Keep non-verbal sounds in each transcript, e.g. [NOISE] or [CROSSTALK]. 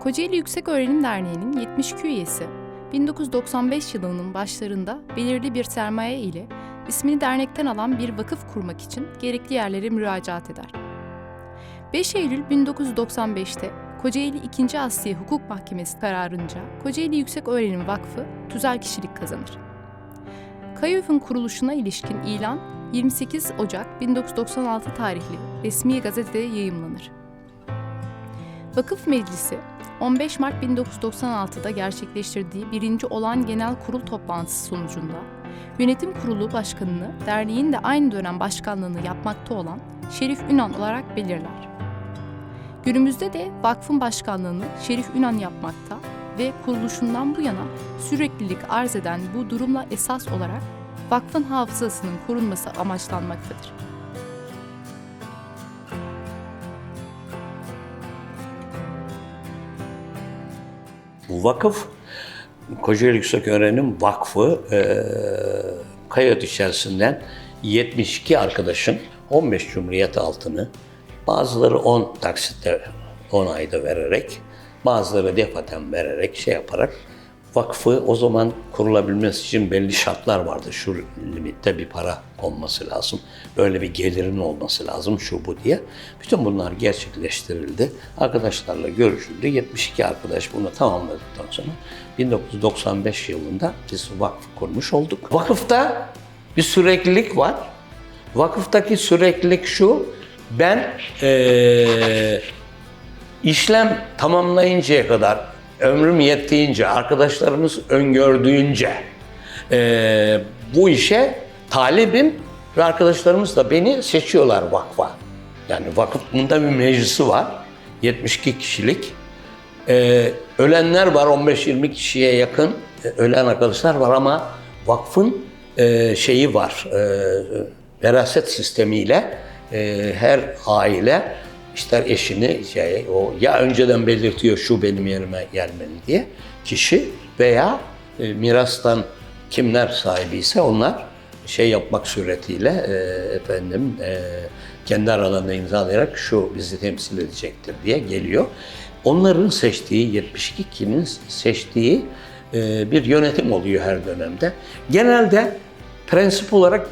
Kocaeli Yüksek Öğrenim Derneği'nin 72 üyesi 1995 yılının başlarında belirli bir sermaye ile ismini dernekten alan bir vakıf kurmak için gerekli yerlere müracaat eder. 5 Eylül 1995'te Kocaeli 2. Asliye Hukuk Mahkemesi kararınca Kocaeli Yüksek Öğrenim Vakfı tüzel kişilik kazanır. KAYÖF'ün kuruluşuna ilişkin ilan 28 Ocak 1996 tarihli resmi gazetede yayımlanır. Vakıf Meclisi 15 Mart 1996'da gerçekleştirdiği birinci olan genel kurul toplantısı sonucunda yönetim kurulu başkanını derneğin de aynı dönem başkanlığını yapmakta olan Şerif Ünan olarak belirler. Günümüzde de vakfın başkanlığını Şerif Ünan yapmakta ve kuruluşundan bu yana süreklilik arz eden bu durumla esas olarak vakfın hafızasının korunması amaçlanmaktadır. Vakıf Kocaeli Yüksek Öğrenim Vakfı e, Kayıt içerisinden 72 arkadaşın 15 Cumhuriyet altını bazıları 10 taksitte 10 ayda vererek bazıları defaten vererek şey yaparak vakfı o zaman kurulabilmesi için belli şartlar vardı. Şu limitte bir para konması lazım. Böyle bir gelirin olması lazım şu bu diye. Bütün bunlar gerçekleştirildi. Arkadaşlarla görüşüldü. 72 arkadaş bunu tamamladıktan sonra 1995 yılında biz vakfı kurmuş olduk. Vakıfta bir süreklilik var. Vakıftaki süreklilik şu, ben eee işlem tamamlayıncaya kadar, ömrüm yettiğince, arkadaşlarımız öngördüğünce eee, bu işe talibim ve arkadaşlarımız da beni seçiyorlar vakfa. Yani vakfında bir meclisi var, 72 kişilik. Ee, ölenler var 15-20 kişiye yakın e, ölen arkadaşlar var ama vakfın e, şeyi var e, veraset sistemiyle e, her aile ister eşini şey, o ya önceden belirtiyor şu benim yerime gelmeli diye kişi veya e, mirastan kimler sahibiyse onlar şey yapmak suretiyle e, efendim e, kendi aralarında imzalayarak şu bizi temsil edecektir diye geliyor. Onların seçtiği 72 kişinin seçtiği e, bir yönetim oluyor her dönemde. Genelde prensip olarak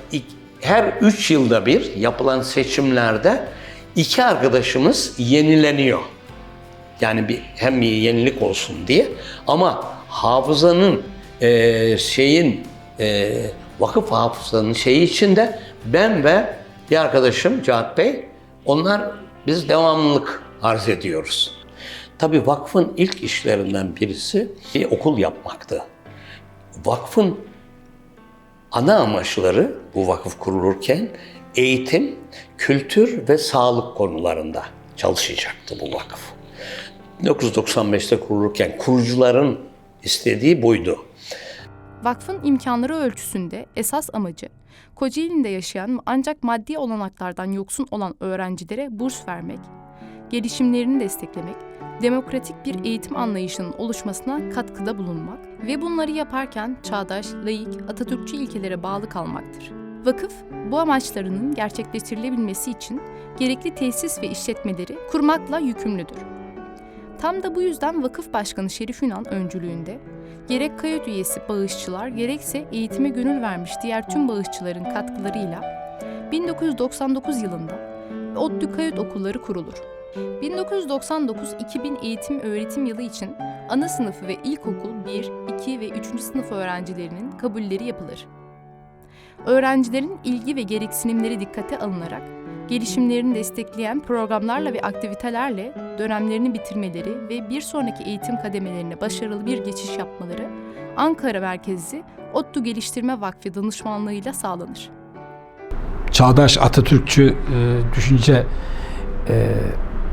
her 3 yılda bir yapılan seçimlerde iki arkadaşımız yenileniyor. Yani bir hem bir yenilik olsun diye ama hafızanın e, şeyin e, vakıf hafızanın şeyi içinde ben ve bir arkadaşım Cahat Bey onlar biz devamlılık arz ediyoruz. Tabii vakfın ilk işlerinden birisi bir okul yapmaktı. Vakfın ana amaçları bu vakıf kurulurken eğitim, kültür ve sağlık konularında çalışacaktı bu vakıf. 1995'te kurulurken kurucuların istediği buydu. Vakfın imkanları ölçüsünde esas amacı Kocaeli'nde yaşayan ancak maddi olanaklardan yoksun olan öğrencilere burs vermek, gelişimlerini desteklemek, demokratik bir eğitim anlayışının oluşmasına katkıda bulunmak ve bunları yaparken çağdaş, laik, Atatürkçü ilkelere bağlı kalmaktır. Vakıf, bu amaçlarının gerçekleştirilebilmesi için gerekli tesis ve işletmeleri kurmakla yükümlüdür. Tam da bu yüzden vakıf başkanı Şerif Yunan öncülüğünde gerek kayıt üyesi bağışçılar gerekse eğitime gönül vermiş diğer tüm bağışçıların katkılarıyla 1999 yılında ODTÜ Kayıt Okulları kurulur. 1999-2000 eğitim öğretim yılı için ana sınıfı ve ilkokul 1, 2 ve 3. sınıf öğrencilerinin kabulleri yapılır. Öğrencilerin ilgi ve gereksinimleri dikkate alınarak gelişimlerini destekleyen programlarla ve aktivitelerle dönemlerini bitirmeleri ve bir sonraki eğitim kademelerine başarılı bir geçiş yapmaları Ankara merkezli ODTÜ Geliştirme Vakfı danışmanlığıyla sağlanır. çağdaş Atatürkçü e, düşünce e,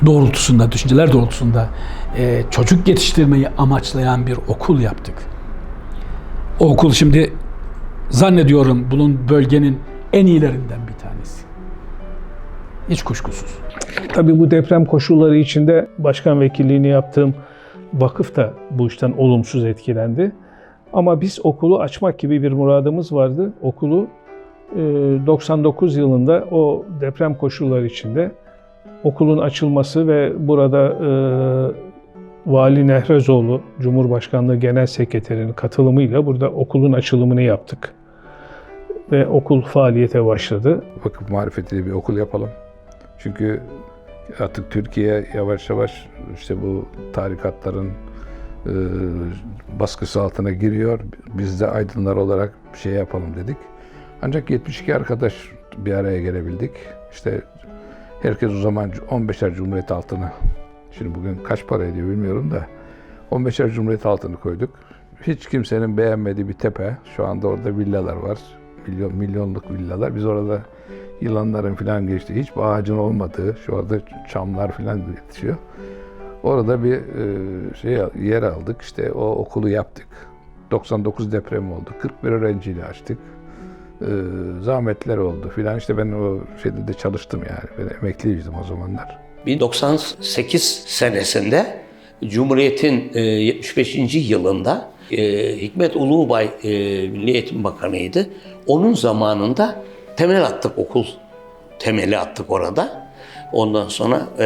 doğrultusunda, düşünceler doğrultusunda e, çocuk yetiştirmeyi amaçlayan bir okul yaptık. O okul şimdi zannediyorum bunun bölgenin en iyilerinden bir tanesi. Hiç kuşkusuz. Tabii bu deprem koşulları içinde başkan vekilliğini yaptığım vakıf da bu işten olumsuz etkilendi. Ama biz okulu açmak gibi bir muradımız vardı. Okulu e, 99 yılında o deprem koşulları içinde okulun açılması ve burada e, Vali Nehrezoğlu, Cumhurbaşkanlığı Genel Sekreterinin katılımıyla burada okulun açılımını yaptık. Ve okul faaliyete başladı. vakıf marifetiyle bir okul yapalım. Çünkü artık Türkiye yavaş yavaş işte bu tarikatların e, baskısı altına giriyor. Biz de aydınlar olarak bir şey yapalım dedik. Ancak 72 arkadaş bir araya gelebildik. İşte herkes o zaman 15'er Cumhuriyet altını, şimdi bugün kaç para ediyor bilmiyorum da 15'er Cumhuriyet altını koyduk. Hiç kimsenin beğenmediği bir tepe. Şu anda orada villalar var. Milyon, milyonluk villalar. Biz orada yılanların falan geçti. Hiç ağacın olmadığı, şu anda çamlar falan yetişiyor. Orada bir e, şey yer aldık. İşte o okulu yaptık. 99 deprem oldu. 41 öğrenciyle açtık. E, zahmetler oldu filan. İşte ben o şeyde de çalıştım yani. Ben emekliydim o zamanlar. 1998 senesinde Cumhuriyet'in e, 75. yılında e, Hikmet Uluğbay e, Milli Eğitim Bakanı'ydı. Onun zamanında temel attık okul. Temeli attık orada. Ondan sonra e,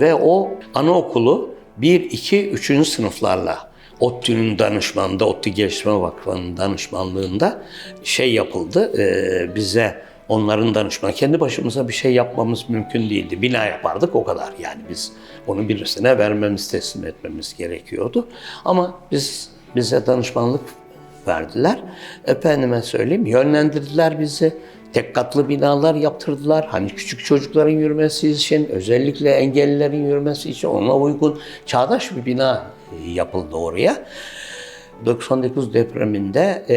ve o anaokulu 1, 2, 3. sınıflarla ODTÜ'nün danışmanında, ODTÜ Geliştirme Vakfı'nın danışmanlığında şey yapıldı. E, bize onların danışmanı. Kendi başımıza bir şey yapmamız mümkün değildi. Bina yapardık o kadar. Yani biz onu birisine vermemiz, teslim etmemiz gerekiyordu. Ama biz bize danışmanlık verdiler. Efendime söyleyeyim yönlendirdiler bizi. Tek katlı binalar yaptırdılar. Hani küçük çocukların yürümesi için, özellikle engellilerin yürümesi için ona uygun çağdaş bir bina yapıldı oraya. 99 depreminde e,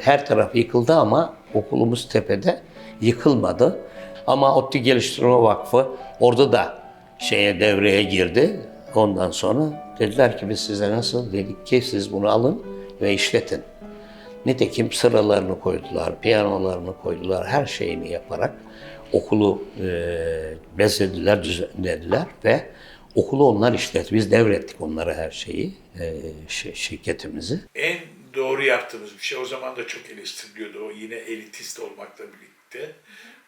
her taraf yıkıldı ama okulumuz tepede yıkılmadı. Ama ODTÜ Geliştirme Vakfı orada da şeye devreye girdi. Ondan sonra dediler ki biz size nasıl dedik ki siz bunu alın ve işletin. Nitekim sıralarını koydular, piyanolarını koydular, her şeyini yaparak okulu e, bezlediler, düzenlediler ve okulu onlar işletti. Biz devrettik onlara her şeyi, e, şi- şirketimizi. en doğru yaptığımız bir şey. O zaman da çok eleştiriliyordu o yine elitist olmakla birlikte.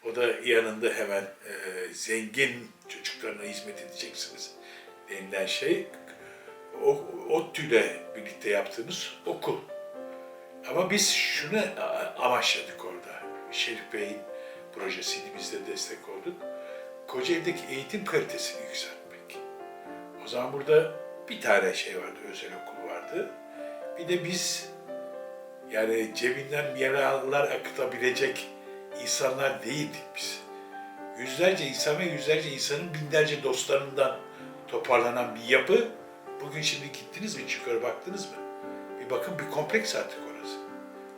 O da yanında hemen e, zengin çocuklarına hizmet edeceksiniz denilen şey. O, ODTÜ'yle birlikte yaptığımız okul. Ama biz şunu amaçladık orada. Şerif Bey'in projesiydi, biz de destek olduk. Kocaeli'deki eğitim kalitesini yükseltmek. O zaman burada bir tane şey vardı, özel okul vardı. Bir de biz yani cebinden miralar akıtabilecek insanlar değildik biz. Yüzlerce insan ve yüzlerce insanın binlerce dostlarından toparlanan bir yapı. Bugün şimdi gittiniz mi, yukarı baktınız mı? Bir bakın bir kompleks artık orası.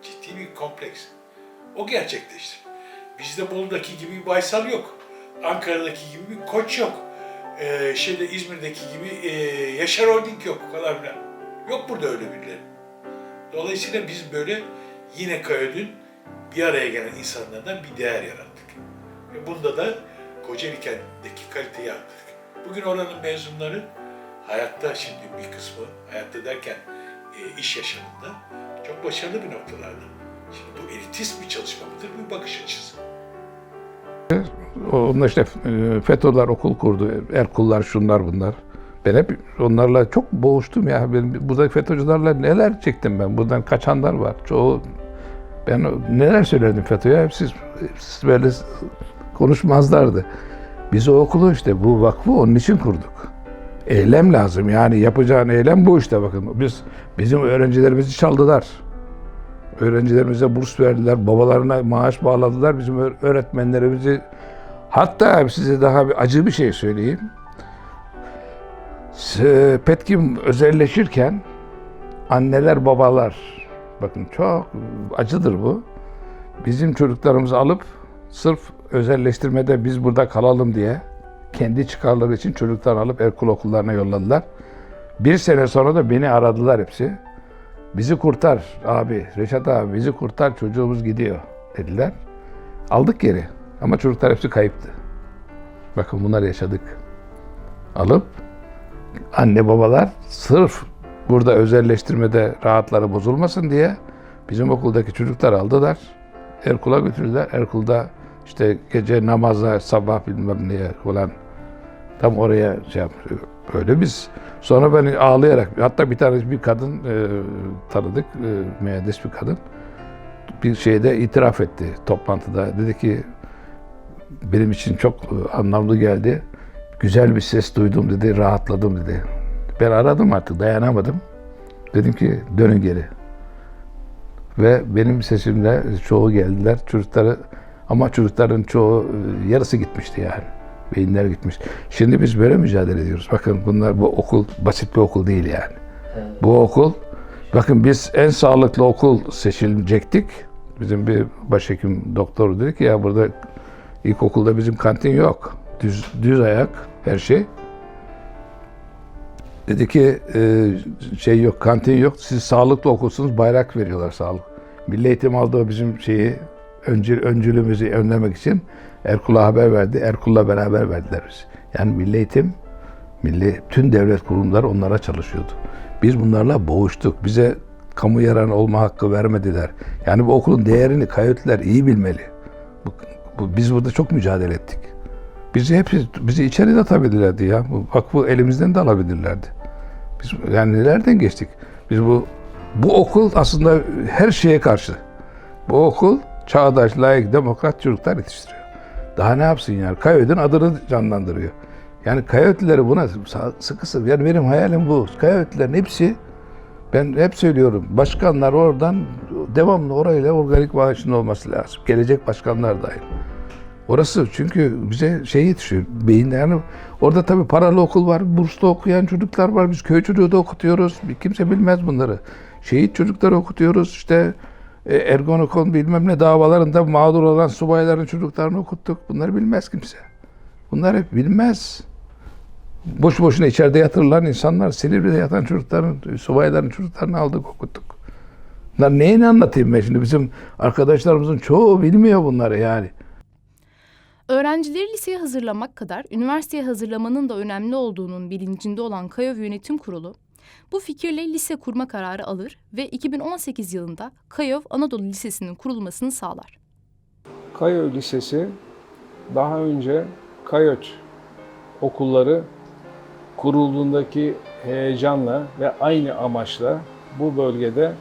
Ciddi bir kompleks. O gerçekleşti. Bizde Bolu'daki gibi bir Baysal yok. Ankara'daki gibi bir Koç yok. Ee, şeyde İzmir'deki gibi e, Yaşar Holding yok falan filan. Yok burada öyle birileri. Dolayısıyla biz böyle yine Kayödün bir araya gelen insanlardan bir değer yarattık. Ve bunda da Kocaeli kentindeki kaliteyi arttırdık. Bugün oranın mezunları hayatta şimdi bir kısmı, hayatta derken e, iş yaşamında çok başarılı bir noktalarda. Şimdi bu elitist bir çalışma mıdır, bir bakış açısı. Onlar işte e, FETÖ'ler okul kurdu. Erkullar şunlar bunlar. Ben hep onlarla çok boğuştum ya. Ben buradaki FETÖ'cülerle neler çektim ben. Buradan kaçanlar var. Çoğu ben neler söylerdim FETÖ'ye. Hep siz, siz böyle konuşmazlardı. Biz o okulu işte bu vakfı onun için kurduk. Eylem lazım. Yani yapacağın eylem bu işte bakın. Biz bizim öğrencilerimizi çaldılar. Öğrencilerimize burs verdiler, babalarına maaş bağladılar, bizim öğ- öğretmenlerimizi hatta size daha bir acı bir şey söyleyeyim. S- Petkim özelleşirken anneler babalar bakın çok acıdır bu. Bizim çocuklarımızı alıp sırf özelleştirmede biz burada kalalım diye kendi çıkarları için çocuklar alıp Erkul okullarına yolladılar. Bir sene sonra da beni aradılar hepsi. Bizi kurtar abi, Reşat abi bizi kurtar çocuğumuz gidiyor dediler. Aldık geri ama çocuklar hepsi kayıptı. Bakın bunlar yaşadık. Alıp anne babalar sırf burada özelleştirmede rahatları bozulmasın diye bizim okuldaki çocuklar aldılar. Erkul'a götürdüler. Erkul'da işte gece namaza sabah bilmem neye falan Tam oraya şey. Öyle biz. Sonra ben ağlayarak, hatta bir tane bir kadın e, tanıdık, e, mühendis bir kadın. Bir şeyde itiraf etti toplantıda. Dedi ki benim için çok e, anlamlı geldi. Güzel bir ses duydum dedi, rahatladım dedi. Ben aradım artık, dayanamadım. Dedim ki dönün geri. Ve benim sesimle çoğu geldiler. Çocukları ama çocukların çoğu e, yarısı gitmişti yani. Beyinler gitmiş. Şimdi biz böyle mücadele ediyoruz. Bakın bunlar bu okul basit bir okul değil yani. Bu okul bakın biz en sağlıklı okul seçilecektik. Bizim bir başhekim doktor dedi ki ya burada ilkokulda bizim kantin yok. Düz, düz ayak her şey. Dedi ki e, şey yok, kantin yok. Siz sağlıklı okulsunuz, bayrak veriyorlar sağlık. Milli Eğitim aldı o bizim şeyi, öncül, öncülümüzü önlemek için Erkul'a haber verdi. Erkul'la beraber verdiler biz. Yani Milli Eğitim, milli, tüm devlet kurumları onlara çalışıyordu. Biz bunlarla boğuştuk. Bize kamu yararı olma hakkı vermediler. Yani bu okulun değerini kayıtlar iyi bilmeli. Bu, bu, biz burada çok mücadele ettik. Bizi hep bizi içeri de atabilirlerdi ya. Bu vakfı elimizden de alabilirlerdi. Biz yani nelerden geçtik? Biz bu bu okul aslında her şeye karşı. Bu okul çağdaş, layık, demokrat çocuklar yetiştiriyor. Daha ne yapsın yani? Kayöd'ün adını canlandırıyor. Yani Kayötlileri buna sıkı sıkı. Yani benim hayalim bu. Kayötlilerin hepsi ben hep söylüyorum. Başkanlar oradan devamlı orayla organik bağ olması lazım. Gelecek başkanlar dahil. Orası çünkü bize şey yetişiyor. Beyin yani orada tabii paralı okul var, burslu okuyan çocuklar var. Biz köy çocuğu da okutuyoruz. Kimse bilmez bunları. Şehit çocukları okutuyoruz. İşte e, Ergonokon bilmem ne davalarında mağdur olan subayların çocuklarını okuttuk. Bunları bilmez kimse. Bunlar hep bilmez. Boş boşuna içeride yatırılan insanlar, Silivri'de yatan çocukların, subayların çocuklarını aldık, okuttuk. Bunlar neyini anlatayım ben şimdi? Bizim arkadaşlarımızın çoğu bilmiyor bunları yani. Öğrencileri liseye hazırlamak kadar üniversiteye hazırlamanın da önemli olduğunun bilincinde olan Kayov Yönetim Kurulu, bu fikirle lise kurma kararı alır ve 2018 yılında Kayov Anadolu Lisesi'nin kurulmasını sağlar. Kayo Lisesi daha önce Kayöt okulları kurulduğundaki heyecanla ve aynı amaçla bu bölgede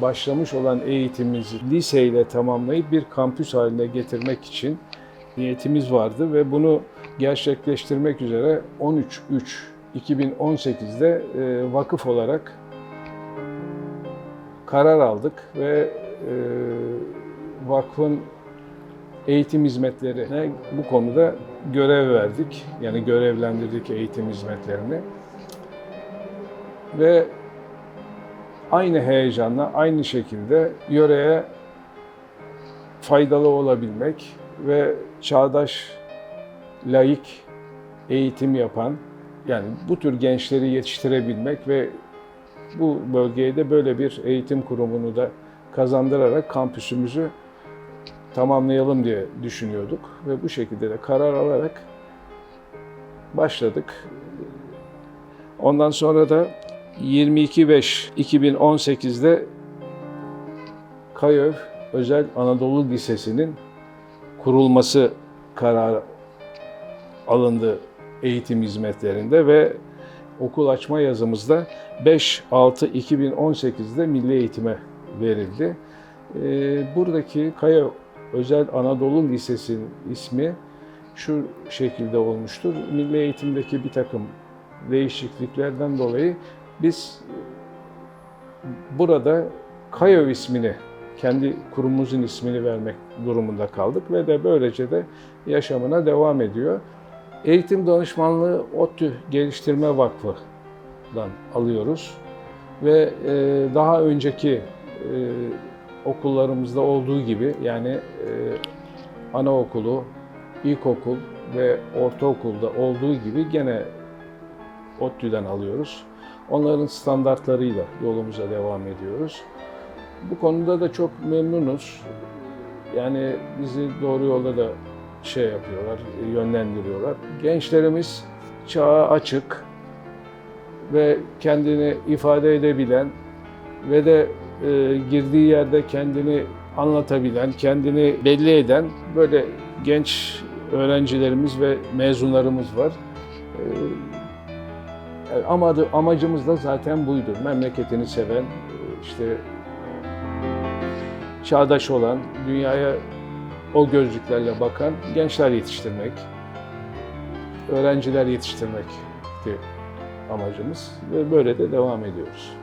başlamış olan eğitimimizi liseyle tamamlayıp bir kampüs haline getirmek için niyetimiz vardı ve bunu gerçekleştirmek üzere 13-3-2018'de eee, vakıf olarak karar aldık ve eee, vakfın eğitim hizmetlerine bu konuda görev verdik. Yani görevlendirdik eğitim hizmetlerini. Ve aynı heyecanla, aynı şekilde yöreye faydalı olabilmek ve çağdaş, laik eğitim yapan, yani bu tür gençleri yetiştirebilmek ve bu bölgeye de böyle bir eğitim kurumunu da kazandırarak kampüsümüzü tamamlayalım diye düşünüyorduk ve bu şekilde de karar alarak başladık. Ondan sonra da 22.5.2018'de Kayöv Özel Anadolu Lisesi'nin kurulması kararı alındı eğitim hizmetlerinde ve okul açma yazımızda 5-6-2018'de milli eğitime verildi. Ee, buradaki Kaya Özel Anadolu Lisesi'nin ismi şu şekilde olmuştur. Milli eğitimdeki bir takım değişikliklerden dolayı biz burada Kayo ismini, kendi kurumumuzun ismini vermek durumunda kaldık ve de böylece de yaşamına devam ediyor. Eğitim Danışmanlığı ODTÜ Geliştirme Vakfı'dan alıyoruz ve e, daha önceki e, okullarımızda olduğu gibi yani e, anaokulu, ilkokul ve ortaokulda olduğu gibi gene ODTÜ'den alıyoruz. Onların standartlarıyla yolumuza devam ediyoruz. Bu konuda da çok memnunuz. Yani bizi doğru yolda da şey yapıyorlar, yönlendiriyorlar. Gençlerimiz çağa açık ve kendini ifade edebilen ve de e, girdiği yerde kendini anlatabilen, kendini belli eden böyle genç öğrencilerimiz ve mezunlarımız var. Yani amadı, amacımız da zaten buydu. Memleketini seven, işte çağdaş olan, dünyaya o gözlüklerle bakan gençler yetiştirmek, öğrenciler yetiştirmekti amacımız ve böyle de devam ediyoruz.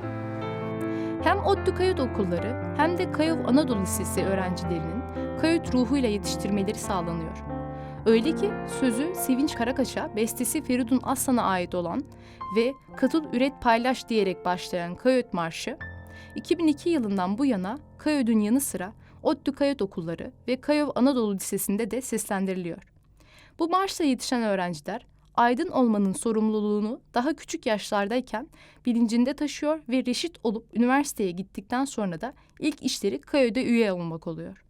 Hem ODTÜ Kayıt Okulları hem de Kayov Anadolu Lisesi öğrencilerinin kayıt ruhuyla yetiştirmeleri sağlanıyor. Öyle ki sözü Sevinç Karakaş'a, bestesi Feridun Aslan'a ait olan ve Katıl Üret Paylaş diyerek başlayan Kayıt Marşı, 2002 yılından bu yana Kayıt'ın yanı sıra ODTÜ Kayıt Okulları ve Kayov Anadolu Lisesi'nde de seslendiriliyor. Bu marşla yetişen öğrenciler aydın olmanın sorumluluğunu daha küçük yaşlardayken bilincinde taşıyor ve reşit olup üniversiteye gittikten sonra da ilk işleri KÖ'de üye olmak oluyor.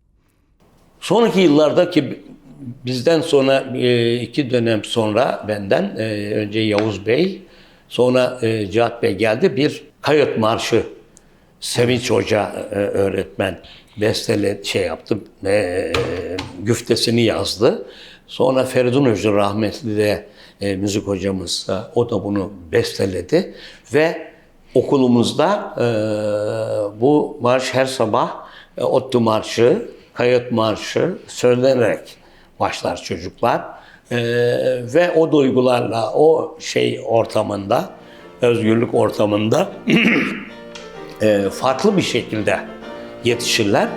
Sonraki yıllarda ki bizden sonra e, iki dönem sonra benden e, önce Yavuz Bey sonra e, Cihat Bey geldi. Bir kayıt marşı. Sevinç Hoca öğretmen bestele şey yaptı güftesini yazdı. Sonra Feridun Hoca rahmetli de müzik hocamız o da bunu besteledi. Ve okulumuzda bu marş her sabah e, ODTÜ marşı, kayıt marşı söylenerek başlar çocuklar. E, ve o duygularla, o şey ortamında, özgürlük ortamında [CLEARS THROAT] e, farklı bir şekilde yetişirler.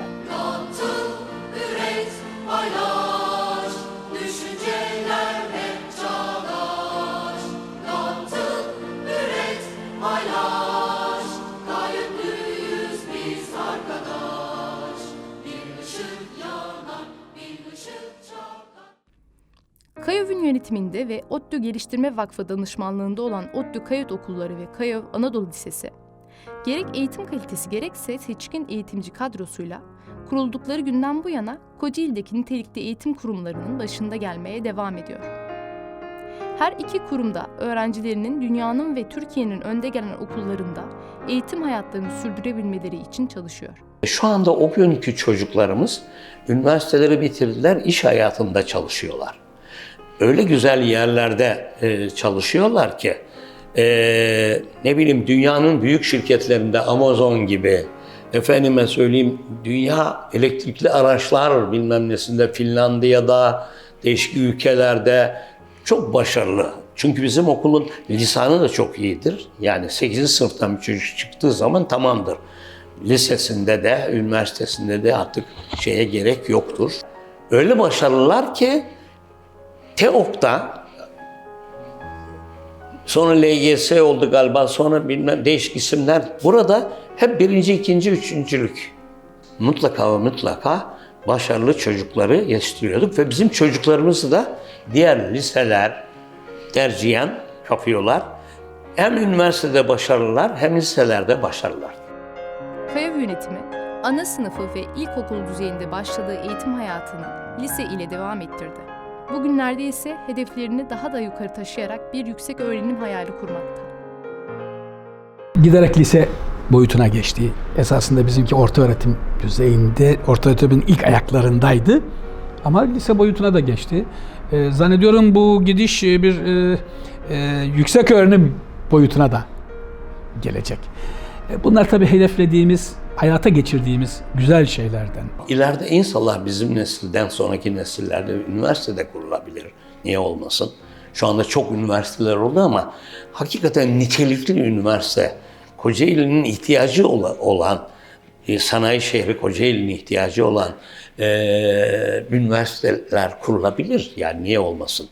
Yönetiminde ve ODTÜ Geliştirme Vakfı danışmanlığında olan ODTÜ Kayıt Okulları ve KAYOV Anadolu Lisesi, gerek eğitim kalitesi gerekse seçkin eğitimci kadrosuyla kuruldukları günden bu yana Kocaeli'deki nitelikli eğitim kurumlarının başında gelmeye devam ediyor. Her iki kurumda öğrencilerinin dünyanın ve Türkiye'nin önde gelen okullarında eğitim hayatlarını sürdürebilmeleri için çalışıyor. Şu anda o günkü çocuklarımız üniversiteleri bitirdiler, iş hayatında çalışıyorlar. Öyle güzel yerlerde e, çalışıyorlar ki e, ne bileyim dünyanın büyük şirketlerinde Amazon gibi efendime söyleyeyim dünya elektrikli araçlar bilmem nesinde Finlandiya'da değişik ülkelerde çok başarılı. Çünkü bizim okulun lisanı da çok iyidir. Yani 8. sınıftan bir çocuk çıktığı zaman tamamdır. Lisesinde de, üniversitesinde de artık şeye gerek yoktur. Öyle başarılılar ki TEOK'ta sonra LGS oldu galiba sonra bilmem değişik isimler. Burada hep birinci, ikinci, üçüncülük. Mutlaka ve mutlaka başarılı çocukları yetiştiriyorduk ve bizim çocuklarımızı da diğer liseler tercihen kapıyorlar. Hem üniversitede başarılılar hem liselerde başarılılar. KAYOV yönetimi, ana sınıfı ve ilkokul düzeyinde başladığı eğitim hayatını lise ile devam ettirdi. Bugünlerde ise hedeflerini daha da yukarı taşıyarak bir yüksek öğrenim hayali kurmakta. giderek lise boyutuna geçti. Esasında bizimki orta öğretim düzeyinde, orta öğretimin ilk ayaklarındaydı. Ama lise boyutuna da geçti. Ee, zannediyorum bu gidiş e, bir e, e, yüksek öğrenim boyutuna da gelecek. E, bunlar tabii hedeflediğimiz, hayata geçirdiğimiz güzel şeylerden. İleride inşallah bizim nesilden sonraki nesillerde üniversitede kurulabilir. Niye olmasın? Şu anda çok üniversiteler oldu ama hakikaten nitelikli üniversite, Kocaeli'nin ihtiyacı ola- olan, e, sanayi şehri Kocaeli'nin ihtiyacı olan e, üniversiteler kurulabilir. Yani niye olmasın?